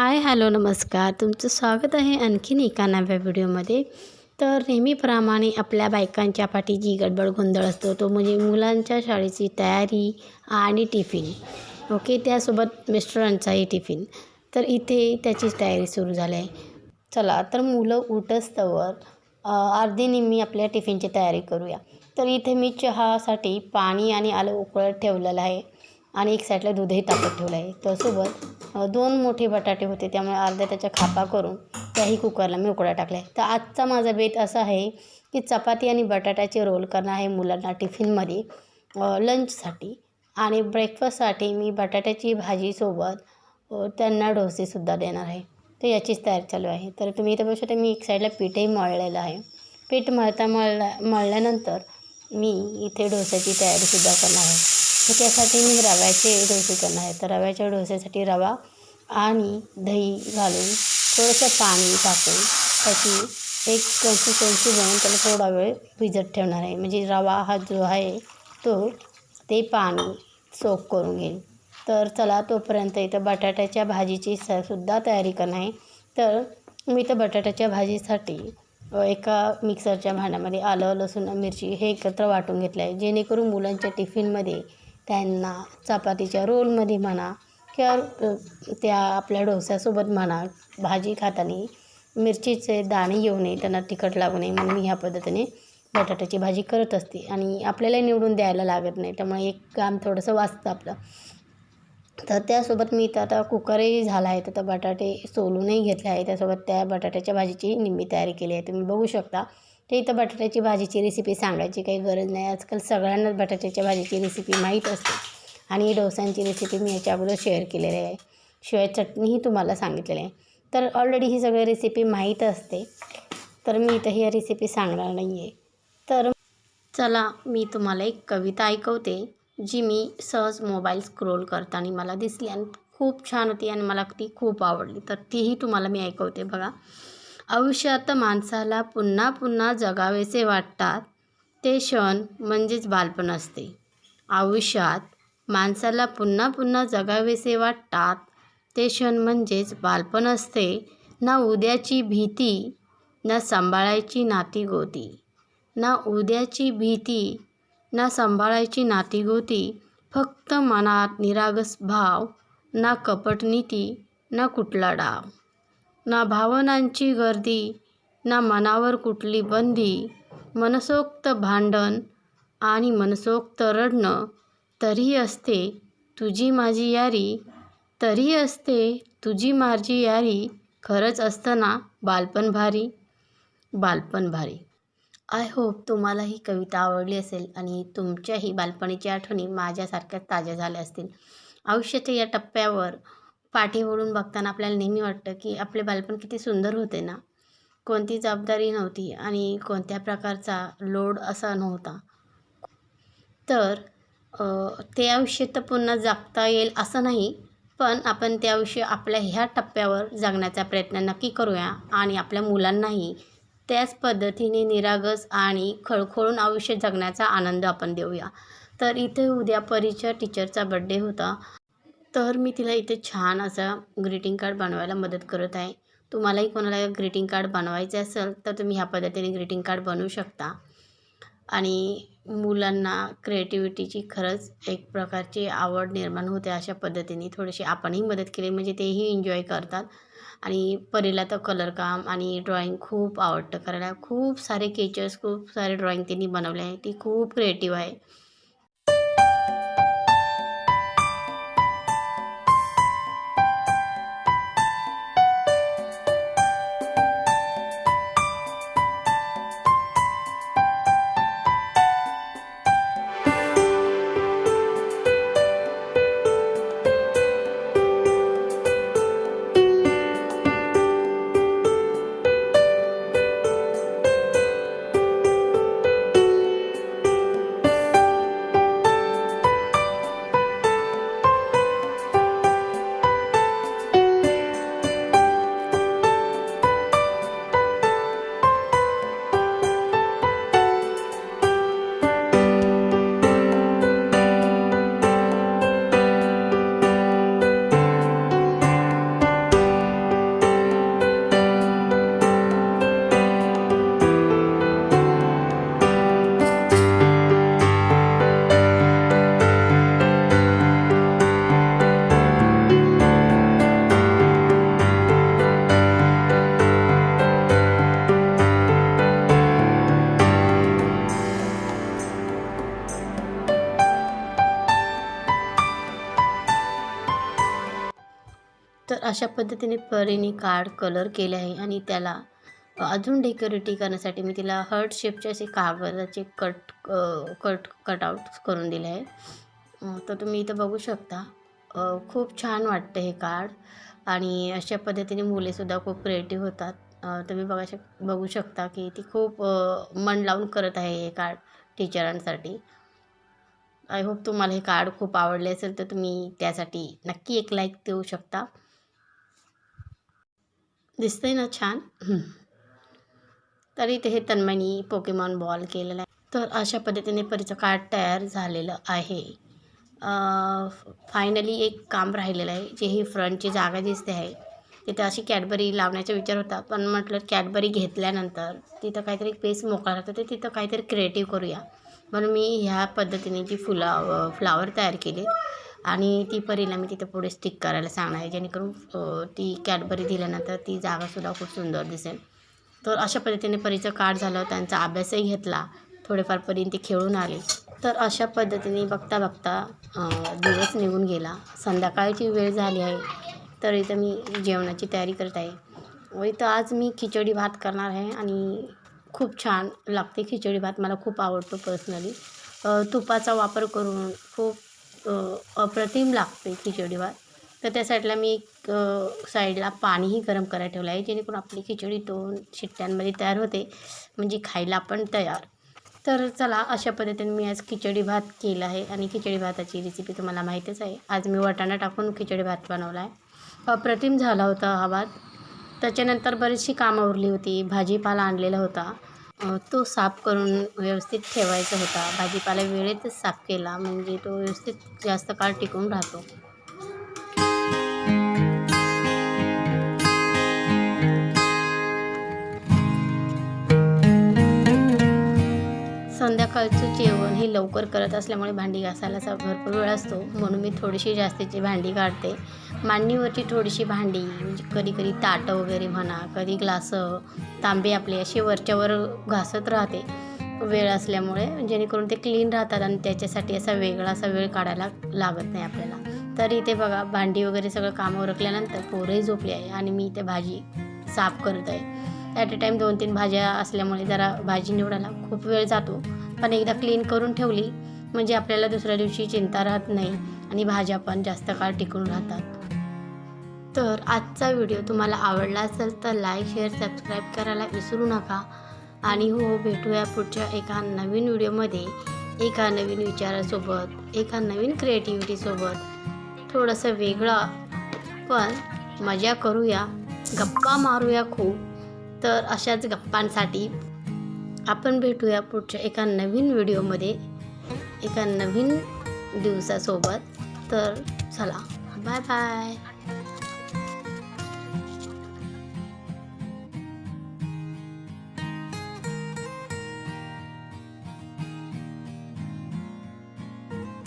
Hi hello नमस्कार. तुमचं स्वागत आहे आणखीन एका नव्या व्हिडिओमध्ये. तर नेहमीप्रमाणे आपल्या बायकांच्या पाठी जी गडबड गोंधळ असतो तो म्हणजे मुलांच्या शाळेची तयारी आणि टिफिन. ओके त्यासोबत मिस्टरांचाही टिफिन. तर इथे त्याचीच तयारी सुरू झाली आहे. चला तर मुलं उठस्तवर अर्धी निम्मी आपल्या टिफिनची तयारी करूया. तर इथे मी चहासाठी पाणी आणि आलं उकळत ठेवलेलं आहे. आणि एक साईडला दूधही तापत ठेवलं आहे त्यासोबत दोन मोठे बटाटे होते त्यामुळे अर्ध्या त्याच्या खापा करून त्याही कुकरला मी उकळा टाकला आहे तर आजचा माझा बेत असा आहे की चपाती आणि बटाट्याचे रोल करणं आहे मुलांना टिफिनमध्ये लंचसाठी आणि ब्रेकफास्टसाठी मी बटाट्याची भाजीसोबत त्यांना डोसेसुद्धा देणार आहे. तर याचीच तयारी चालू आहे. तर तुम्ही इथं बघू शकता मी एक साईडला पीठही मळलेलं आहे. पीठ मळता मळल्या मळल्यानंतर मी इथे डोस्याची तयारीसुद्धा करणार आहे. तर त्यासाठी मी रव्याचे डोसे करणार आहे. तर रव्याच्या डोस्यासाठी रवा आणि दही घालून थोडंसं पाणी टाकून त्याची एक कन्सिस्टन्सी बनवून त्याला थोडा वेळ भिजत ठेवणार आहे. म्हणजे रवा हा जो आहे तो ते पाणी सोक करून घेईल. तर चला तोपर्यंत इथं बटाट्याच्या भाजीची स सुद्धा तयारी करणार आहे. तर मी इथं बटाट्याच्या भाजीसाठी एका मिक्सरच्या भांड्यामध्ये आलं लसूण मिरची हे एकत्र वाटून घेतलं आहे. जेणेकरून मुलांच्या टिफिनमध्ये त्यांना चपातीच्या रोलमध्ये म्हणा किंवा त्या आपल्या डोस्यासोबत म्हणा भाजी खाताना मिरचीचे दाणे येऊ नये त्यांना तिखट लागू नये म्हणून मी ह्या पद्धतीने बटाट्याची भाजी करत असते आणि आपल्याला निवडून द्यायला लागत नाही. त्यामुळे एक काम थोडंसं वाचतं आपलं. तर त्यासोबत मी इथं आता कुकरही झाला आहे तर बटाटे सोलूनही घेतले आहे. त्यासोबत त्या बटाट्याच्या भाजीची निम्मी तयारी केली आहे. तुम्ही बघू शकता. ते इथं बटाट्याची भाजीची रेसिपी सांगायची काही गरज नाही. आजकाल सगळ्यांनाच बटाट्याच्या भाजीची रेसिपी माहीत असते. आणि डोसांची रेसिपी मी याच्या अगोदर शेअर केलेली आहे. शिवाय चटणीही तुम्हाला सांगितलेली आहे. तर ऑलरेडी ही सगळी रेसिपी माहीत असते. तर मी इथं ही रेसिपी सांगणार नाही आहे तर चला मी तुम्हाला एक कविता ऐकवते जी मी सहज मोबाईल स्क्रोल करताना मला दिसली आणि खूप छान होती आणि मला ती खूप आवडली. तर तीही तुम्हाला मी ऐकवते बघा. आयुष्यात माणसाला पुन्हा पुन्हा जगावेसे वाटतात. ते क्षण म्हणजेच बालपण असते. आयुष्यात माणसाला पुन्हा पुन्हा जगावेसे वाटतात. ते क्षण म्हणजेच बालपण असते. ना उद्याची भीती ना सांभाळायची नाती गोती ना उद्याची भीती ना सांभाळायची नाती गोती फक्त मनात निरागस भाव ना कपटनीती ना कुठला डाव. ना भावनांची गर्दी ना मनावर कुठली बंदी मनसोक्त भांडण आणि मनसोक्त रडणं तरी असते तुझी माझी यारी. तरी असते तुझी माझी यारी. खरंच असतं ना बालपण भारी? बालपण भारी. आय होप तुम्हाला ही कविता आवडली असेल आणि तुमच्याही बालपणीच्या आठवणी माझ्यासारख्या ताज्या झाल्या असतील. आयुष्याच्या या टप्प्यावर पाठीवळून बघताना आपल्याला नेहमी वाटतं की आपले बालपण किती सुंदर होते ना. कोणती जबाबदारी नव्हती आणि कोणत्या प्रकारचा लोड असा नव्हता. तर ते आयुष्य तर पुन्हा जगता येईल असं नाही पण आपण ते आयुष्य आपल्या ह्या टप्प्यावर जगण्याचा प्रयत्न नक्की करूया आणि आपल्या मुलांनाही त्याच पद्धतीने निरागस आणि खळखळून आयुष्य जगण्याचा आनंद आपण देऊया. तर इथे उद्या परीच्या टीचरचा बड्डे होता. तर मी तिला इथे छान असा ग्रीटिंग कार्ड बनवायला मदत करत आहे. तुम्हालाही कोणाला ग्रीटिंग कार्ड बनवायचे असेल तर तुम्ही ह्या पद्धतीने ग्रीटिंग कार्ड बनवू शकता. आणि मुलांना क्रिएटिव्हिटीची खरंच एक प्रकारची आवड निर्माण होते अशा पद्धतीने. थोडीशी आपणही मदत केली म्हणजे तेही एन्जॉय करतात. आणि परीला तर कलर काम आणि ड्रॉइंग खूप आवडतं करायला. खूप सारे केचर्स खूप सारे ड्रॉइंग त्यांनी बनवले आहे. ती खूप क्रिएटिव्ह आहे. अशा पद्धतीने परीने कार्ड कलर केले आहे आणि त्याला अजून डेकोरेटिव्ह करण्यासाठी मी तिला हर्ट शेपचे असे कागदाचे कट कट कटआउट करून दिले आहे. तर तुम्ही इथं बघू शकता. खूप छान वाटतं हे कार्ड आणि अशा पद्धतीने मुलेसुद्धा खूप क्रिएटिव्ह होतात. तुम्ही बघा शक बघू शकता की ती खूप मन लावून करत आहे हे कार्ड टीचरांसाठी आय होप तुम्हाला हे कार्ड खूप आवडले असेल तर तुम्ही त्यासाठी नक्की एक लाईक देऊ शकता. दिसतंय ना छान. तर इथे हे तन्मणी पोकेमॉन बॉल केलेला आहे. तर अशा पद्धतीने परीचं कार्ड तयार झालेलं आहे. फायनली एक काम राहिलेलं आहे जे ही फ्रंटची जागा दिसते आहे. तिथं अशी कॅडबरी लावण्याचा विचार होता पण म्हटलं कॅडबरी घेतल्यानंतर तिथं काहीतरी पेस मोकळा राहतं ते तिथं काहीतरी क्रिएटिव्ह करूया. म्हणून मी ह्या पद्धतीने जी फुला फ्लावर तयार केले आणि ती परीला मी तिथं पुढे स्टिक करायला सांगणार आहे. जेणेकरून ती कॅडबरी दिल्यानंतर ती जागासुद्धा खूप सुंदर दिसेल. तर अशा पद्धतीने परीचं कार्ड झालं त्यांचा अभ्यासही घेतला थोडेफार परीने ते खेळून आले. तर अशा पद्धतीने बघता बघता दिवस निघून गेला. संध्याकाळची वेळ झाली आहे. तर इथं मी जेवणाची तयारी करत आहे. व इथं आज मी खिचडी भात करणार आहे आणि खूप छान लागते खिचडी भात. मला खूप आवडतो पर्सनली तुपाचा वापर करून खूप अप्रतिम लागते खिचडी भात. तर त्या साईडला मी एक साईडला पाणीही गरम करायला ठेवलं आहे जेणेकरून आपली खिचडी दोन शिट्ट्यांमध्ये तयार होते म्हणजे खायला पण तयार. तर चला अशा पद्धतीने मी आज खिचडी भात केला आहे आणि खिचडी भाताची रेसिपी तुम्हाला माहीतच आहे. आज मी वाटाणा टाकून खिचडी भात बनवला आहे. अप्रतिम झाला होता हा भात. त्याच्यानंतर बरीचशी कामं उरली होती. भाजीपाला आणलेला होता. तो साफ करून व्यवस्थित ठेवायचा होता. भाजीपाला वेळेतच साफ केला. म्हणजे तो व्यवस्थित जास्त काळ टिकून राहतो. संध्याकाळचं जेवण हे लवकर करत असल्यामुळे भांडी घासायला भरपूर वेळ असतो. म्हणून मी थोडीशी जास्तीची भांडी काढते. मांडणीवरची थोडीशी भांडी म्हणजे कधी कधी ताटं वगैरे म्हणा कधी ग्लासं तांबे आपले असे वरच्यावर घासत राहते. वेळ असल्यामुळे जेणेकरून ते क्लीन राहतात आणि त्याच्यासाठी असा वेगळा असा वेळ काढायला लागत नाही आपल्याला. तर इथे बघा भांडी वगैरे सगळं कामं उरकल्यानंतर पोरही झोपली आहे आणि मी इथे भाजी साफ करत आहे. ॲट अ टाईम दोन तीन भाज्या असल्यामुळे जरा भाजी निवडायला खूप वेळ जातो. पण एकदा क्लीन करून ठेवली म्हणजे आपल्याला दुसऱ्या दिवशी चिंता राहत नाही आणि भाज्या पण जास्त काळ टिकून राहतात. तर आजचा व्हिडिओ तुम्हाला आवडला असेल तर लाईक शेअर सबस्क्राईब करायला विसरू नका. आणि हो, हो भेटूया पुढच्या एका नवीन व्हिडिओमध्ये एका नवीन विचारासोबत एका नवीन क्रिएटिव्हिटीसोबत थोडंसं वेगळं पण मजा करूया. गप्पा मारूया खूप. तर अशाच गप्पांसाठी आपण भेटूया पुढच्या एका नवीन व्हिडिओमध्ये. एका नवीन दिवसासोबत. तर चला बाय बाय